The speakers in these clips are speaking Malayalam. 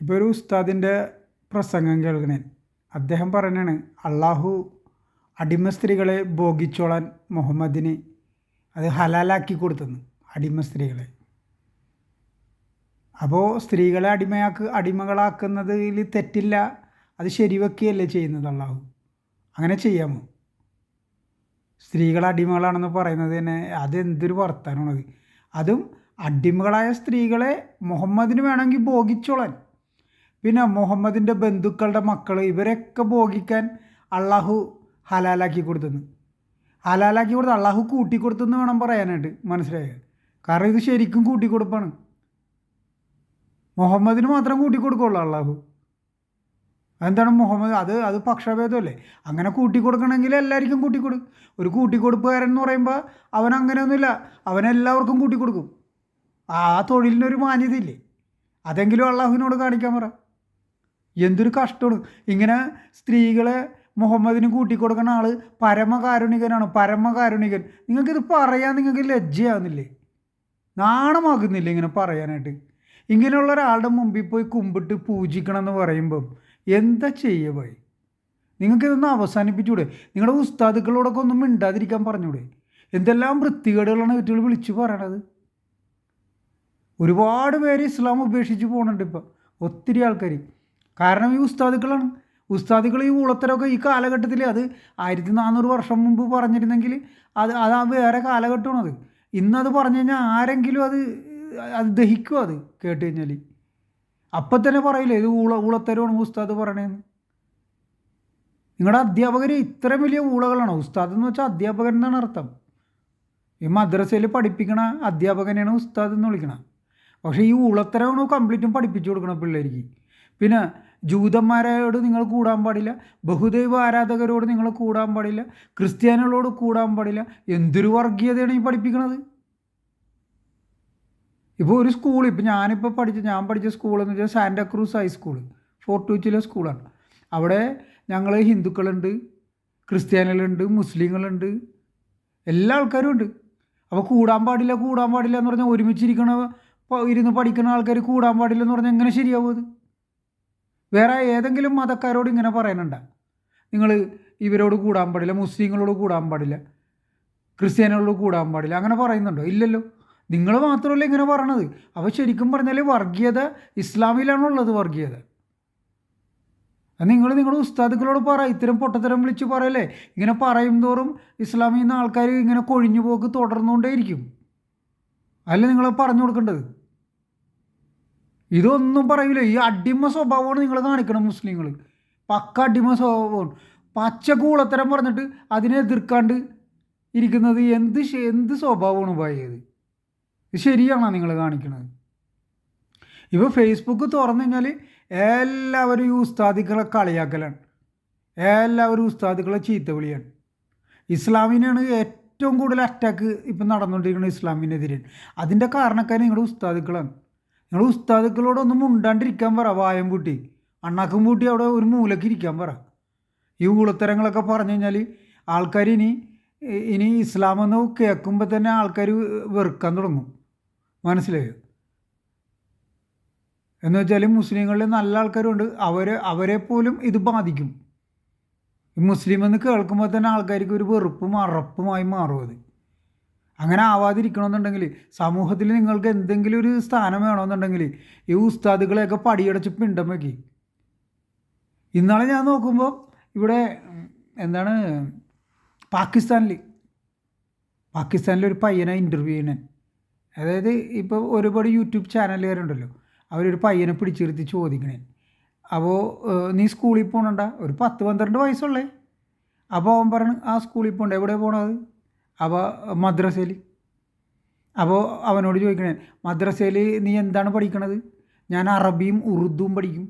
ഇപ്പോൾ ഒരു ഉസ്താദിന്റെ പ്രസംഗം കേൾക്കണേ. അദ്ദേഹം പറയണാണ് അള്ളാഹു അടിമ സ്ത്രീകളെ ഭോഗിച്ചോളാൻ മുഹമ്മദിന് അത് ഹലാലാക്കി കൊടുത്തെന്ന് അടിമ സ്ത്രീകളെ. അപ്പോൾ സ്ത്രീകളെ അടിമയാക്ക് അടിമകളാക്കുന്നതിൽ തെറ്റില്ല അത് ശരിവെക്കുകയല്ലേ ചെയ്യുന്നത് അള്ളാഹു? അങ്ങനെ ചെയ്യാമോ? സ്ത്രീകൾ അടിമകളാണെന്ന് പറയുന്നത് തന്നെ അതെന്തൊരു വർത്തമാനമാണത് അതും അടിമകളായ സ്ത്രീകളെ മുഹമ്മദിന് വേണമെങ്കിൽ ഭോഗിച്ചോളാൻ. പിന്നെ മുഹമ്മദിന്റെ ബന്ധുക്കളുടെ മക്കൾ ഇവരൊക്കെ ഭോഗിക്കാൻ അള്ളാഹു ഹലാലാക്കി കൊടുത്തെന്ന്. ഹലാലാക്കി കൊടുത്ത് അള്ളാഹു കൂട്ടിക്കൊടുത്തെന്ന് വേണം പറയാനായിട്ട് മനസ്സിലായത് കാരണം ഇത് ശരിക്കും കൂട്ടിക്കൊടുപ്പാണ് മുഹമ്മദിന് മാത്രം കൂട്ടിക്കൊടുക്കുള്ളൂ അള്ളാഹു. അതെന്താണ് മുഹമ്മദ്? അത് അത് പക്ഷഭേദമല്ലേ? അങ്ങനെ കൂട്ടിക്കൊടുക്കണമെങ്കിൽ എല്ലാവർക്കും കൂട്ടിക്കൊടുക്കും ഒരു കൂട്ടിക്കൊടുപ്പുകാരൻ എന്ന് പറയുമ്പോൾ അവൻ അങ്ങനെയൊന്നുമില്ല. അവനെല്ലാവർക്കും കൂട്ടിക്കൊടുക്കും ആ തൊഴിലിനൊരു മാന്യതയില്ലേ? അതെങ്കിലും അള്ളാഹുവിനോട് കാണിക്കാൻ പറ. എന്തൊരു കഷ്ടമാണ്. ഇങ്ങനെ സ്ത്രീകളെ മുഹമ്മദിന് കൂട്ടിക്കൊടുക്കുന്ന ആൾ പരമകാരുണികനാണ് പരമകാരുണികൻ. നിങ്ങൾക്കിത് പറയാൻ നിങ്ങൾക്ക് ലജ്ജയാകുന്നില്ലേ നാണമാകുന്നില്ല ഇങ്ങനെ പറയാനായിട്ട്? ഇങ്ങനെയുള്ള ഒരാളുടെ മുമ്പിൽ പോയി കുമ്പിട്ട് പൂജിക്കണം എന്ന് പറയുമ്പം എന്താ ചെയ്യുക പോയി നിങ്ങൾക്കിതൊന്ന് അവസാനിപ്പിച്ചൂടെ? നിങ്ങളുടെ ഉസ്താദുക്കളോടൊക്കെ ഒന്നും മിണ്ടാതിരിക്കാൻ പറഞ്ഞൂടെ? എന്തെല്ലാം വൃത്തികേടുകളാണ് കുട്ടികൾ വിളിച്ചു പറയണത്? ഒരുപാട് പേര് ഇസ്ലാം ഉപേക്ഷിച്ച് പോകുന്നുണ്ട് ഇപ്പം. ഒത്തിരി ആൾക്കാർ കാരണം ഈ ഉസ്താദുക്കളാണ്. ഉസ്താദുക്കൾ ഈ ഊളത്തരമൊക്കെ ഈ കാലഘട്ടത്തിൽ അത് ആയിരത്തി നാനൂറ് വർഷം മുമ്പ് പറഞ്ഞിരുന്നെങ്കിൽ അത് അത് ആ വേറെ കാലഘട്ടമാണത് ഇന്നത് പറഞ്ഞു കഴിഞ്ഞാൽ ആരെങ്കിലും അത് അത് ദഹിക്കും അത് കേട്ട് കഴിഞ്ഞാൽ അപ്പം തന്നെ പറയില്ലേ ഇത് ഊള ഊളത്തരമാണ് ഉസ്താദ് പറയണേന്ന്. നിങ്ങളുടെ അധ്യാപകർ ഇത്രയും വലിയ ഊളകളാണോ? ഉസ്താദ് എന്ന് വെച്ചാൽ അധ്യാപകൻ എന്നാണ് അർത്ഥം. ഈ മദ്രസയിൽ പഠിപ്പിക്കണ അധ്യാപകനെയാണ് ഉസ്താദ് എന്ന് വിളിക്കണം. പക്ഷേ ഈ ഊളത്തരമാണ് കംപ്ലീറ്റും പഠിപ്പിച്ചു കൊടുക്കണം പിള്ളേർക്ക്. പിന്നെ ജൂതന്മാരോട് നിങ്ങൾ കൂടാൻ പാടില്ല ബഹുദൈവ ആരാധകരോട് നിങ്ങൾ കൂടാൻ പാടില്ല ക്രിസ്ത്യാനികളോട് കൂടാൻ പാടില്ല എന്തൊരു വർഗീയതയാണ് ഈ പഠിപ്പിക്കുന്നത് ഇപ്പോൾ ഒരു സ്കൂൾ ഇപ്പോൾ ഞാനിപ്പോൾ പഠിച്ച ഞാൻ പഠിച്ച സ്കൂൾ എന്ന് വെച്ചാൽ സാന്റാക്രൂസ് ഹൈസ്കൂൾ ഫോർട്ട് കൊച്ചിയിലെ സ്കൂളാണ് അവിടെ ഞങ്ങൾ ഹിന്ദുക്കളുണ്ട് ക്രിസ്ത്യാനികളുണ്ട് മുസ്ലിങ്ങളുണ്ട് എല്ലാ ആൾക്കാരും ഉണ്ട്. അപ്പോൾ കൂടാൻ പാടില്ല കൂടാൻ പാടില്ല എന്ന് പറഞ്ഞാൽ ഒരുമിച്ചിരിക്കണ ഇരുന്ന് പഠിക്കുന്ന ആൾക്കാർ കൂടാൻ പാടില്ല എന്ന് പറഞ്ഞാൽ എങ്ങനെ ശരിയാവും അത്? വേറെ ഏതെങ്കിലും മതക്കാരോട് ഇങ്ങനെ പറയാനുണ്ട നിങ്ങൾ ഇവരോട് കൂടാൻ പാടില്ല മുസ്ലിങ്ങളോട് കൂടാൻ പാടില്ല ക്രിസ്ത്യാനികളോട് കൂടാൻ പാടില്ല അങ്ങനെ പറയുന്നുണ്ടോ? ഇല്ലല്ലോ. നിങ്ങൾ മാത്രമല്ല ഇങ്ങനെ പറയണത്. അപ്പോൾ ശരിക്കും പറഞ്ഞാൽ വർഗീയത ഇസ്ലാമിലാണുള്ളത് വർഗീയത. നിങ്ങൾ നിങ്ങളുടെ ഉസ്താദുക്കളോട് പറ ഇത്തരം പൊട്ടത്തരം വിളിച്ച് പറയല്ലേ. ഇങ്ങനെ പറയും തോറും ഇസ്ലാമിൽ നിന്ന് ആൾക്കാർ ഇങ്ങനെ കൊഴിഞ്ഞു പോക്ക് തുടർന്നുകൊണ്ടേയിരിക്കും. അല്ല നിങ്ങൾ പറഞ്ഞു കൊടുക്കേണ്ടത്? ഇതൊന്നും പറയൂല. ഈ അടിമ സ്വഭാവമാണ് നിങ്ങൾ കാണിക്കണം മുസ്ലിങ്ങൾ പക്ക അടിമ സ്വഭാവമാണ്. പച്ച കൂളത്തരം പറഞ്ഞിട്ട് അതിനെ എതിർക്കാണ്ട് ഇരിക്കുന്നത് എന്ത് എന്ത് സ്വഭാവമാണ് പോയത് ഇത് ശരിയാണോ നിങ്ങൾ കാണിക്കുന്നത് ഇപ്പോൾ ഫേസ്ബുക്ക് തുറന്നു കഴിഞ്ഞാൽ എല്ലാവരും ഈ ഉസ്താദികളെ കളിയാക്കലാണ്. എല്ലാവരും ഉസ്താദികളെ ചീത്ത വിളിയാണ്. ഇസ്ലാമിനാണ് ഏറ്റവും കൂടുതൽ അറ്റാക്ക് ഇപ്പം നടന്നുകൊണ്ടിരിക്കുന്നത് ഇസ്ലാമിനെതിരെ. അതിന്റെ കാരണക്കാർ നിങ്ങളുടെ ഉസ്താദികളാണ്. നിങ്ങൾ ഉസ്താദുക്കളോടൊന്നും മുണ്ടാണ്ടിരിക്കാൻ പറ വായം കൂട്ടി അണ്ണാക്കും കൂട്ടി അവിടെ ഒരു മൂലക്ക് ഇരിക്കാൻ പറ. ഈ ഊളത്തരങ്ങളൊക്കെ പറഞ്ഞു കഴിഞ്ഞാൽ ആൾക്കാർ ഇനി ഇനി ഇസ്ലാമെന്ന് കേൾക്കുമ്പോൾ തന്നെ ആൾക്കാർ വെറുക്കാൻ തുടങ്ങും. മനസ്സിലായോ? എന്ന് വെച്ചാൽ മുസ്ലിങ്ങളിൽ നല്ല ആൾക്കാരുണ്ട്. അവർ അവരെ പോലും ഇത് ബാധിക്കും. മുസ്ലിം എന്ന് കേൾക്കുമ്പോൾ തന്നെ ആൾക്കാർക്ക് ഒരു വെറുപ്പും അറപ്പുമായി മാറും അത്. അങ്ങനെ ആവാതിരിക്കണമെന്നുണ്ടെങ്കിൽ സമൂഹത്തിൽ നിങ്ങൾക്ക് എന്തെങ്കിലും ഒരു സ്ഥാനം വേണമെന്നുണ്ടെങ്കിൽ ഈ ഉസ്താദുകളെയൊക്കെ പടിയടച്ച് പിണ്ടം ഇന്നാളെ ഞാൻ നോക്കുമ്പോൾ ഇവിടെ എന്താണ് പാകിസ്ഥാനിൽ പാകിസ്ഥാനിൽ ഒരു പയ്യനെ ഇന്റർവ്യൂ ചെയ്യണേ അതായത് ഇപ്പോൾ ഒരുപാട് യൂട്യൂബ് ചാനലുകാരുണ്ടല്ലോ അവരൊരു പയ്യനെ പിടിച്ചിരുത്തി ചോദിക്കണേ. അപ്പോൾ നീ സ്കൂളിൽ പോകണണ്ട ഒരു പത്ത് പന്ത്രണ്ട് വയസ്സുള്ളേ. അപ്പോൾ അവൻ പറഞ്ഞു ആ സ്കൂളിൽ പോകണ്ട എവിടെ പോകണത് അപ്പോൾ മദ്രസയിൽ. അപ്പോൾ അവനോട് ചോദിക്കണേ മദ്രസയിൽ നീ എന്താണ് പഠിക്കണത്? ഞാൻ അറബിയും ഉറുദുവും പഠിക്കും.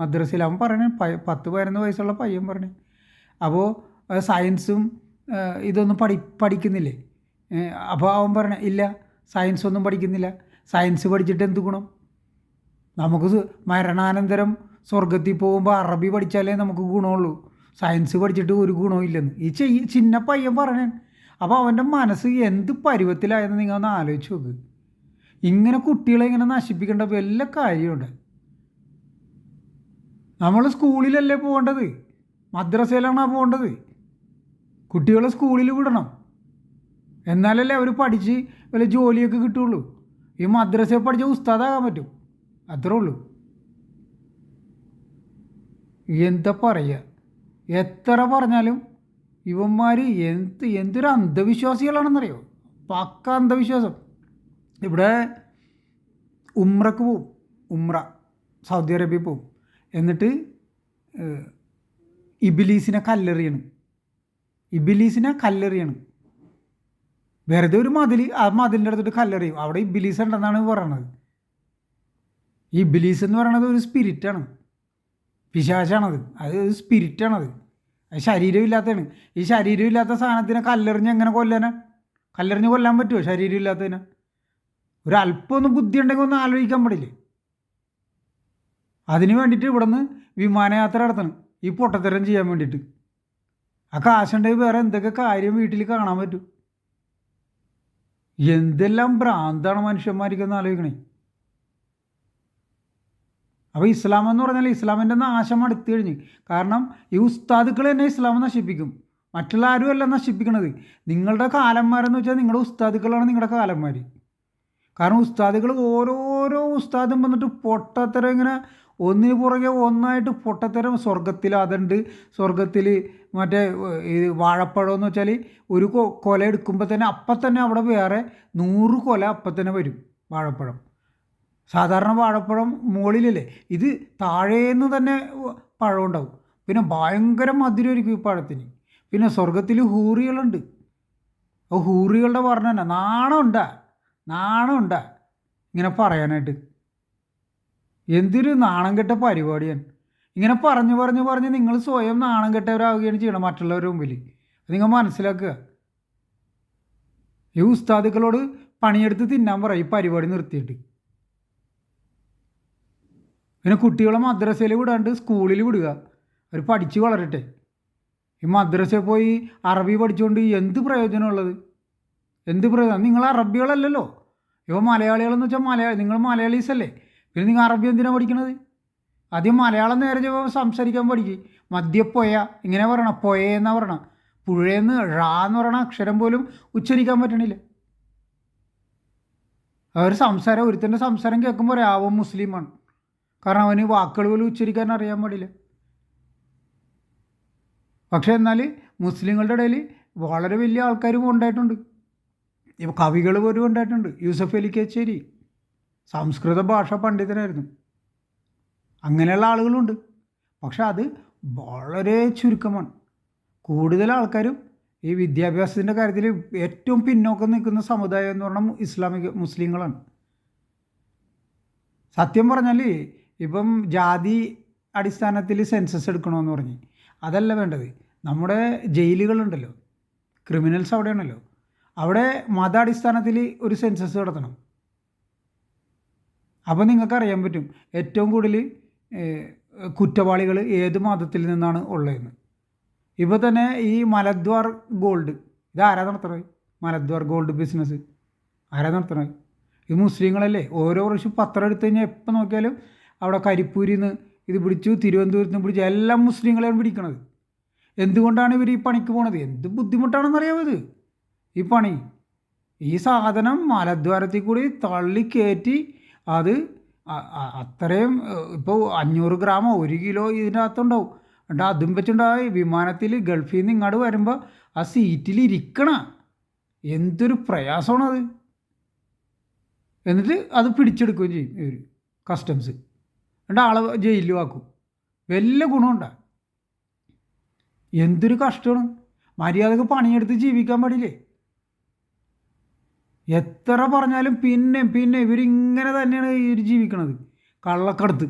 മദ്രസയിൽ അവൻ പറയണേ പത്ത് പതിനൊന്ന് വയസ്സുള്ള പയ്യൻ പറഞ്ഞേ അപ്പോൾ സയൻസും ഇതൊന്നും പഠി പഠിക്കുന്നില്ലേ? അപ്പോൾ അവൻ പറഞ്ഞ ഇല്ല സയൻസ് ഒന്നും പഠിക്കുന്നില്ല. സയൻസ് പഠിച്ചിട്ട് എന്ത് ഗുണം? നമുക്ക് മരണാനന്തരം സ്വർഗത്തിൽ പോകുമ്പോൾ അറബി പഠിച്ചാലേ നമുക്ക് ഗുണമുള്ളൂ. സയൻസ് പഠിച്ചിട്ട് ഒരു ഗുണവും ഇല്ലെന്ന്. ഈ ചെയ്യ ചിന്ന പയ്യൻ പറഞ്ഞേ അപ്പോൾ അവന്റെ മനസ്സ് എന്ത് പരുവത്തിലായെന്ന് നിങ്ങൾ ഒന്ന് ആലോചിച്ച് നോക്ക്. ഇങ്ങനെ കുട്ടികളെ ഇങ്ങനെ നശിപ്പിക്കേണ്ട വല്ല കാര്യമുണ്ട്? നമ്മൾ സ്കൂളിലല്ലേ പോകേണ്ടത്? മദ്രസയിലാണോ പോകേണ്ടത്? കുട്ടികളെ സ്കൂളിൽ വിടണം. എന്നാലല്ലേ അവർ പഠിച്ച് വല്ല ജോലിയൊക്കെ കിട്ടുള്ളൂ. ഈ മദ്രസയിൽ പഠിച്ച ഉസ്താദാകാൻ പറ്റും. അത്രേ ഉള്ളൂ. എന്താ പറയുക എത്ര പറഞ്ഞാലും ഇവന്മാർ എന്ത് എന്തൊരു അന്ധവിശ്വാസികളാണെന്നറിയോ? പക്ക അന്ധവിശ്വാസം. ഇവിടെ ഉമ്രക്ക് പോവും. ഉമ്ര സൗദി അറേബ്യ പോവും. എന്നിട്ട് ഇബിലീസിനെ കല്ലെറിയണം. ഇബിലീസിനെ കല്ലെറിയണം. വെറുതെ ഒരു മതിൽ ആ മതിലിന്റെ അടുത്തിട്ട് കല്ലെറിയും. അവിടെ ഇബിലീസ് ഉണ്ടെന്നാണ് പറയണത്. ഈ ഇബിലീസ് എന്ന് പറയണത് ഒരു സ്പിരിറ്റാണ് പിശാശാണത് അത് സ്പിരിറ്റാണത് അത് ശരീരമില്ലാത്തതാണ് ഈ ശരീരം ഇല്ലാത്ത സാധനത്തിനെ കല്ലെറിഞ്ഞ് എങ്ങനെ കൊല്ലാനാ? കല്ലെറിഞ്ഞ് കൊല്ലാൻ പറ്റുമോ ശരീരമില്ലാത്തതിനെ? ഒരു അല്പം ഒന്ന് ബുദ്ധി ഉണ്ടെങ്കിൽ ഒന്ന് ആലോചിക്കാൻ പാടില്ലേ? അതിന് വേണ്ടിയിട്ട് ഇവിടെ നിന്ന് വിമാനയാത്ര നടത്തണം. ഈ പൊട്ടത്തരം ചെയ്യാൻ വേണ്ടിയിട്ട്. ആ കാശുണ്ടെങ്കിൽ വേറെ എന്തൊക്കെ കാര്യം വീട്ടിൽ കാണാൻ പറ്റും? എന്തെല്ലാം ഭ്രാന്താണ് മനുഷ്യന്മാരിക്കൊന്ന് ആലോചിക്കണേ. അപ്പോൾ ഇസ്ലാം എന്ന് പറഞ്ഞാൽ ഇസ്ലാമിന്റെ നാശം അടുത്ത് കഴിഞ്ഞ്. കാരണം ഈ ഉസ്താദുക്കൾ തന്നെ ഇസ്ലാം നശിപ്പിക്കും. മറ്റുള്ള ആരുമല്ല നശിപ്പിക്കണത്. നിങ്ങളുടെ കാലന്മാരെന്ന് വെച്ചാൽ നിങ്ങളുടെ ഉസ്താദുക്കളാണ് നിങ്ങളുടെ കാലന്മാർ കാരണം ഉസ്താദുകൾ ഓരോരോ ഉസ്താദും വന്നിട്ട് പൊട്ടത്തരം ഇങ്ങനെ ഒന്നിന് പുറകെ ഒന്നായിട്ട് പൊട്ടത്തരം സ്വർഗത്തിൽ അതുണ്ട്. സ്വർഗത്തിൽ മറ്റേ ഇത് വാഴപ്പഴം എന്ന് വെച്ചാൽ ഒരു കൊല എടുക്കുമ്പോൾ തന്നെ അപ്പം തന്നെ അവിടെ വേറെ നൂറ് കൊല അപ്പം തന്നെ വരും വാഴപ്പഴം. സാധാരണ വാഴപ്പഴം മുകളിലല്ലേ ഇത് താഴേന്ന് തന്നെ പഴം ഉണ്ടാവും പിന്നെ ഭയങ്കര മധുരമായിരിക്കും ഈ പഴത്തിന്. പിന്നെ സ്വർഗത്തിൽ ഹൂറികളുണ്ട്. ആ ഹൂറികളുടെ വർണന. നാണമുണ്ടാ നാണമുണ്ടാ ഇങ്ങനെ പറയാനായിട്ട്. എന്തൊരു നാണം കെട്ട പരിപാടിയാണ്. ഇങ്ങനെ പറഞ്ഞു പറഞ്ഞു പറഞ്ഞ് നിങ്ങൾ സ്വയം നാണം കെട്ടവരാകുകയാണ് ചെയ്യണം മറ്റുള്ളവരുടെ മുമ്പിൽ അത് നിങ്ങൾ മനസ്സിലാക്കുക. ഈ ഉസ്താദുക്കളോട് പണിയെടുത്ത് തിന്നാൻ പറയും ഈ പരിപാടി നിർത്തിയിട്ട്. പിന്നെ കുട്ടികളെ മദ്രസയിൽ വിടാണ്ട് സ്കൂളിൽ വിടുക. അവർ പഠിച്ച് വളരട്ടെ. ഈ മദ്രസയിൽ പോയി അറബി പഠിച്ചുകൊണ്ട് എന്ത് പ്രയോജനമുള്ളത്? എന്ത് പ്രയോജനം നിങ്ങൾ അറബികളല്ലല്ലോ. ഇപ്പോൾ മലയാളികളെന്ന് വെച്ചാൽ മലയാളി നിങ്ങൾ മലയാളീസ് അല്ലേ പിന്നെ നിങ്ങൾ അറബി എന്തിനാണ് പഠിക്കണത്? ആദ്യം മലയാളം നേരെ സംസാരിക്കാൻ പഠിക്കും. മദ്യപ്പൊയ ഇങ്ങനെ പറയണം. പൊയെന്നാണ് പറയണം. പുഴയെന്ന് ഴാ എന്ന് പറയണ അക്ഷരം പോലും ഉച്ചരിക്കാൻ പറ്റണില്ല. അവർ സംസാരം ഒരുത്തന്റെ സംസാരം കേൾക്കുമ്പോൾ ആവും മുസ്ലിമാണ്. കാരണം അവന് വാക്കുകൾ പോലും ഉച്ചരിക്കാൻ അറിയാൻ പാടില്ല. പക്ഷേ എന്നാൽ മുസ്ലിങ്ങളുടെ ഇടയിൽ വളരെ വലിയ ആൾക്കാരും ഉണ്ടായിട്ടുണ്ട്. ഇപ്പോൾ കവികൾ പോലും ഉണ്ടായിട്ടുണ്ട്. യൂസഫ് അലി കച്ചേരി സംസ്കൃത ഭാഷ പണ്ഡിതനായിരുന്നു. അങ്ങനെയുള്ള ആളുകളുണ്ട്. പക്ഷെ അത് വളരെ ചുരുക്കമാണ്. കൂടുതൽ ആൾക്കാരും ഈ വിദ്യാഭ്യാസത്തിന്റെ കാര്യത്തിൽ ഏറ്റവും പിന്നോക്കം നിൽക്കുന്ന സമുദായം എന്ന് പറഞ്ഞാൽ ഇസ്ലാമിക മുസ്ലിങ്ങളാണ്. സത്യം പറഞ്ഞാൽ ഇപ്പം ജാതി അടിസ്ഥാനത്തിൽ സെൻസസ് എടുക്കണമെന്ന് പറഞ്ഞ്. അതല്ല വേണ്ടത്. നമ്മുടെ ജയിലുകളുണ്ടല്ലോ. ക്രിമിനൽസ് അവിടെയാണല്ലോ. അവിടെ മതാടിസ്ഥാനത്തിൽ ഒരു സെൻസസ് നടത്തണം. അപ്പോൾ നിങ്ങൾക്ക് അറിയാൻ പറ്റും. ഏറ്റവും കൂടുതൽ കുറ്റവാളികൾ ഏത് മതത്തിൽ നിന്നാണ് ഉള്ളതെന്ന്. ഇപ്പോൾ തന്നെ ഈ മലദ്വാർ ഗോൾഡ് ഇത് ആരാ നടത്തണത് മലദ്വാർ ഗോൾഡ് ബിസിനസ് ആരാ നടത്തണത് ഈ മുസ്ലിങ്ങളല്ലേ? ഓരോ വർഷം പത്രം എടുത്തു കഴിഞ്ഞാൽ എപ്പോൾ നോക്കിയാലും അവിടെ കരിപ്പൂരിൽ നിന്ന് ഇത് പിടിച്ചു തിരുവനന്തപുരത്ത് നിന്ന് പിടിച്ചു എല്ലാ മുസ്ലിങ്ങളെയാണ് പിടിക്കണത്. എന്തുകൊണ്ടാണ് ഇവർ ഈ പണിക്ക് പോണത്? എന്ത് ബുദ്ധിമുട്ടാണെന്നറിയാമത് ഈ പണി. ഈ സാധനം മലദ്വാരത്തിൽ കൂടി തള്ളി കയറ്റി അത് അത്രയും ഇപ്പോൾ അഞ്ഞൂറ് ഗ്രാമോ ഒരു കിലോ ഇതിന്റെ അകത്തുണ്ടാവും. എന്നിട്ട് അതും വെച്ചിട്ടുണ്ടായി. വിമാനത്തിൽ ഗൾഫിൽ നിന്ന് ഇങ്ങോട്ട് വരുമ്പോൾ ആ സീറ്റിൽ ഇരിക്കണ എന്തൊരു പ്രയാസമാണത്. എന്നിട്ട് അത് പിടിച്ചെടുക്കുകയും ചെയ്യും ഇവർ കസ്റ്റംസ്. എന്നിട്ട് ആളെ ജയിലിൽ ആക്കും. വലിയ ഗുണമുണ്ടാ. എന്തൊരു കഷ്ടമാണ്. മര്യാദയ്ക്ക് പണിയെടുത്ത് ജീവിക്കാൻ പാടില്ലേ? എത്ര പറഞ്ഞാലും പിന്നെ പിന്നെ ഇവരിങ്ങനെ തന്നെയാണ് ഇവർ ജീവിക്കണത്. കള്ളക്കടത്ത്.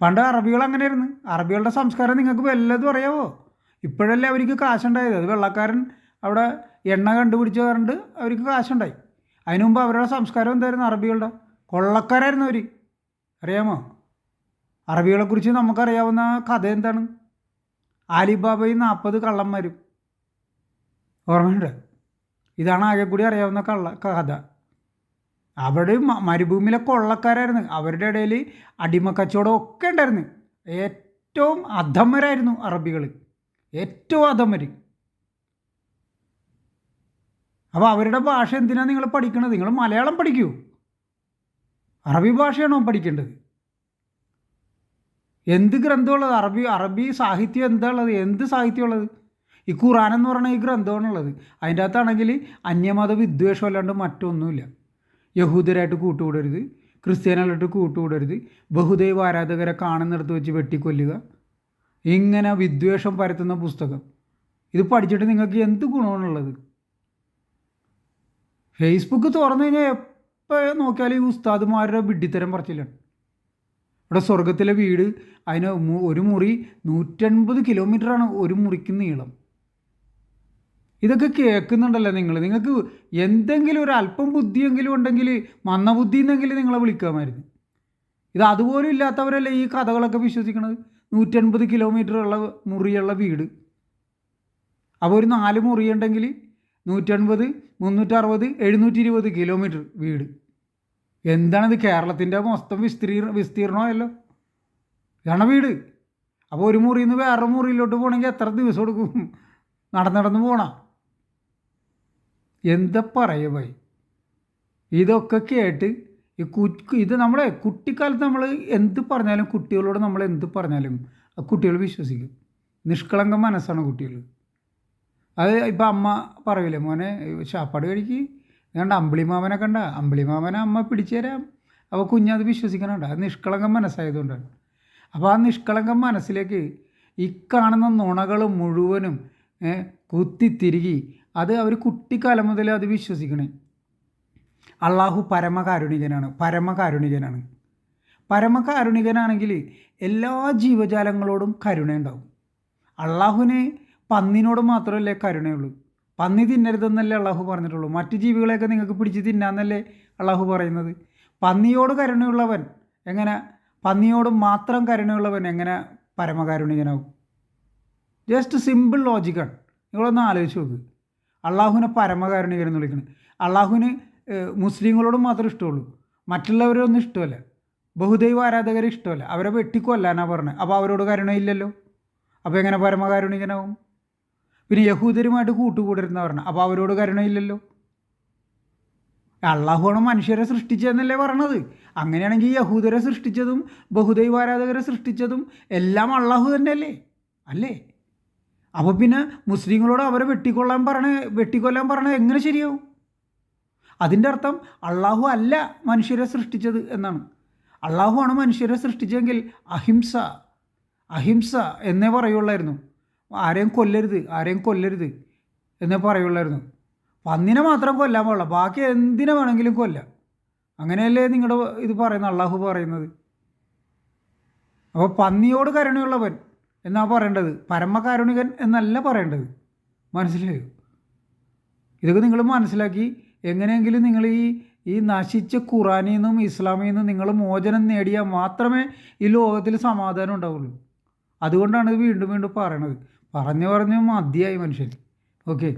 പണ്ട് അറബികൾ അങ്ങനെയായിരുന്നു. അറബികളുടെ സംസ്കാരം നിങ്ങൾക്ക് വല്ലതും അറിയാവോ? ഇപ്പോഴല്ലേ അവർക്ക് കാശുണ്ടായത്. അത് വെള്ളക്കാരൻ അവിടെ എണ്ണ കണ്ടുപിടിച്ച് കണ്ട് അവർക്ക് കാശുണ്ടായി. അതിനു മുമ്പ് അവരുടെ സംസ്കാരം എന്തായിരുന്നു? അറബികളുടെ. കൊള്ളക്കാരായിരുന്നു അവർ അറിയാമോ? അറബികളെക്കുറിച്ച് നമുക്കറിയാവുന്ന കഥ എന്താണ്? ആലിബാബയും നാൽപ്പത് കള്ളന്മാരും ഓർമ്മയുണ്ട്? ഇതാണ് ആകെ കൂടി അറിയാവുന്ന കള്ള കഥ. അവിടെ മരുഭൂമിയിലെ കൊള്ളക്കാരായിരുന്നു. അവരുടെ ഇടയിൽ അടിമക്കച്ചവടം ഒക്കെ ഉണ്ടായിരുന്നു. ഏറ്റവും അധമരായിരുന്നു അറബികൾ ഏറ്റവും അധമര് അപ്പോൾ അവരുടെ ഭാഷ എന്തിനാണ് നിങ്ങൾ പഠിക്കുന്നത് നിങ്ങൾ മലയാളം പഠിക്കൂ. അറബി ഭാഷയാണോ പഠിക്കേണ്ടത്? എന്ത് ഗ്രന്ഥമുള്ളത്? അറബി അറബി സാഹിത്യം എന്താ ഉള്ളത് എന്ത് സാഹിത്യമുള്ളത്? ഈ ഖുറാൻ എന്ന് പറയുന്ന ഈ ഗ്രന്ഥമാണുള്ളത്. അതിന്റെ അകത്താണെങ്കിൽ അന്യമത വിദ്വേഷം അല്ലാണ്ട് മറ്റൊന്നുമില്ല. യഹൂദരായിട്ട് കൂട്ടുകൂടരുത്. ക്രിസ്ത്യാനികളായിട്ട് കൂട്ടുകൂടരുത്. ബഹുദൈവ ആരാധകരെ കാണുന്നിടത്ത് വെച്ച് വെട്ടിക്കൊല്ലുക. ഇങ്ങനെ വിദ്വേഷം പരത്തുന്ന പുസ്തകം. ഇത് പഠിച്ചിട്ട് നിങ്ങൾക്ക് എന്ത് ഗുണമാണുള്ളത്? ഫേസ്ബുക്ക് തുറന്നു കഴിഞ്ഞാൽ എപ്പോൾ നോക്കിയാൽ ഈ ഉസ്താദുമാരുടെ വിഡ്ഢിത്തരം പറച്ചിലാണ് ഇവിടെ സ്വർഗത്തിലെ വീട് അതിന് ഒരു മുറി നൂറ്റൻപത് കിലോമീറ്ററാണ് ഒരു മുറിക്ക് നീളം. ഇതൊക്കെ കേൾക്കുന്നുണ്ടല്ലോ നിങ്ങൾ നിങ്ങൾക്ക് എന്തെങ്കിലും ഒരു അല്പം ബുദ്ധിയെങ്കിലും ഉണ്ടെങ്കിൽ മന്നബുദ്ധി എന്നെങ്കിലും നിങ്ങളെ വിളിക്കാമായിരുന്നു. ഇത് അതുപോലും ഇല്ലാത്തവരല്ലേ ഈ കഥകളൊക്കെ വിശ്വസിക്കുന്നത് നൂറ്റൻപത് കിലോമീറ്റർ ഉള്ള മുറിയുള്ള വീട്. അപ്പോൾ ഒരു നാല് മുറിയുണ്ടെങ്കിൽ നൂറ്റൻപത് മുന്നൂറ്ററുപത് എഴുന്നൂറ്റി ഇരുപത് കിലോമീറ്റർ വീട്. എന്താണിത് കേരളത്തിന്റെ മൊത്തം വിസ്തീർ വിസ്തീർണമല്ലോ ഇതാണ് വീട്. അപ്പോൾ ഒരു മുറിയിൽ നിന്ന് വേറെ മുറിയിലോട്ട് പോകണമെങ്കിൽ എത്ര ദിവസം എടുക്കും? നടന്ന് നടന്ന് പോണ. എന്താ പറയുക ഭായി? ഇതൊക്കെ കേട്ട് ഈ കു ഇത് നമ്മളെ കുട്ടിക്കാലത്ത് നമ്മൾ എന്ത് പറഞ്ഞാലും കുട്ടികളോട് നമ്മൾ എന്ത് പറഞ്ഞാലും കുട്ടികൾ വിശ്വസിക്കും. നിഷ്കളങ്ക മനസ്സാണ് കുട്ടികൾ അത് ഇപ്പം അമ്മ പറയില്ലേ മോനെ ശാപ്പാട് കഴിക്ക്. കണ്ട അമ്പിളിമാമനെ കണ്ട അമ്പിളിമാമനെ അമ്മ പിടിച്ചു തരാം അപ്പോൾ കുഞ്ഞത് വിശ്വസിക്കണുണ്ട്. അത് നിഷ്കളങ്കം മനസ്സായതുകൊണ്ടാണ്. അപ്പോൾ ആ നിഷ്കളങ്കം മനസ്സിലേക്ക് ഈ കാണുന്ന നുണകൾ മുഴുവനും കുത്തി കുത്തിത്തിരുകി അത് അവർ കുട്ടിക്കാലം മുതൽ അത് വിശ്വസിക്കണേ. അള്ളാഹു പരമകാരുണികനാണ് പരമകാരുണികനാണ്. പരമകാരുണികനാണെങ്കിൽ എല്ലാ ജീവജാലങ്ങളോടും കരുണ കരുണയുണ്ടാവും. അള്ളാഹുവിന് പന്നിനോട് മാത്രമല്ലേ കരുണയുള്ളൂ? പന്നി തിന്നരുതെന്നല്ലേ അള്ളാഹു പറഞ്ഞിട്ടുള്ളൂ. മറ്റു ജീവികളെയൊക്കെ നിങ്ങൾക്ക് പിടിച്ച് തിന്നാന്നല്ലേ അള്ളാഹു പറയുന്നത്. പന്നിയോട് കരുണയുള്ളവൻ എങ്ങനെ? പന്നിയോട് മാത്രം കരുണയുള്ളവൻ എങ്ങനെ പരമകാരുണികനാവും? ജസ്റ്റ് സിമ്പിൾ ലോജിക്കാണ് നിങ്ങളൊന്ന് ആലോചിച്ച് നോക്ക്. അള്ളാഹുവിനെ പരമകാരുണികൻ എന്ന് വിളിക്കണം. അള്ളാഹുവിന് മുസ്ലിങ്ങളോട് മാത്രമേ ഇഷ്ടമുള്ളൂ. മറ്റുള്ളവരൊന്നും ഇഷ്ടമല്ല. ബഹുദൈവ ആരാധകരെ ഇഷ്ടമല്ല. അവരെ വെട്ടിക്കൊല്ലാനാണ് പറഞ്ഞത് അപ്പോൾ അവരോട് കരുണയില്ലല്ലോ. അപ്പോൾ എങ്ങനെ പരമകാരുണികനാവും? പിന്നെ യഹൂദരുമായിട്ട് കൂട്ടുകൂടരുന്ന പറഞ്ഞു. അപ്പോൾ അവരോട് കരുണയില്ലല്ലോ. അള്ളാഹുവാണ് മനുഷ്യരെ സൃഷ്ടിച്ചതെന്നല്ലേ പറഞ്ഞത്. അങ്ങനെയാണെങ്കിൽ യഹൂദരെ സൃഷ്ടിച്ചതും ബഹുദൈവാരാധകരെ സൃഷ്ടിച്ചതും എല്ലാം അള്ളാഹു തന്നെയല്ലേ? അല്ലേ? അപ്പോൾ പിന്നെ മുസ്ലിങ്ങളോട് അവരെ വെട്ടിക്കൊള്ളാൻ പറഞ്ഞ വെട്ടിക്കൊല്ലാൻ പറഞ്ഞത് എങ്ങനെ ശരിയാവും? അതിന്റെ അർത്ഥം അള്ളാഹു അല്ല മനുഷ്യരെ സൃഷ്ടിച്ചത് എന്നാണ്. അള്ളാഹുവാണ് മനുഷ്യരെ സൃഷ്ടിച്ചെങ്കിൽ അഹിംസ അഹിംസ എന്നേ പറയുള്ളായിരുന്നു. ആരെയും കൊല്ലരുത് ആരെയും കൊല്ലരുത് എന്നേ പറയുള്ളായിരുന്നു. പന്നിനെ മാത്രം കൊല്ലാൻ പാടില്ല ബാക്കി എന്തിനെ വേണമെങ്കിലും കൊല്ലാം. അങ്ങനെയല്ലേ നിങ്ങളുടെ ഇത് പറയുന്നത് അള്ളാഹു പറയുന്നത്. അപ്പോൾ പന്നിയോട് കരുണയുള്ളവൻ എന്നാ പറയേണ്ടത്? പരമകാരുണികൻ എന്നല്ല പറയേണ്ടത്. മനസ്സിലായോ? ഇതൊക്കെ നിങ്ങൾ മനസ്സിലാക്കി എങ്ങനെയെങ്കിലും നിങ്ങൾ ഈ ഈ നശിച്ച ഖുറാനിൽ നിന്നും ഇസ്ലാമിൽ നിന്നും നിങ്ങൾ മോചനം നേടിയാൽ മാത്രമേ ഈ ലോകത്തിൽ സമാധാനം ഉണ്ടാവുള്ളൂ. അതുകൊണ്ടാണ് ഇത് വീണ്ടും വീണ്ടും പറയണത്. പറഞ്ഞു പറഞ്ഞു മതിയായി മനുഷ്യൻ. ഓക്കെ.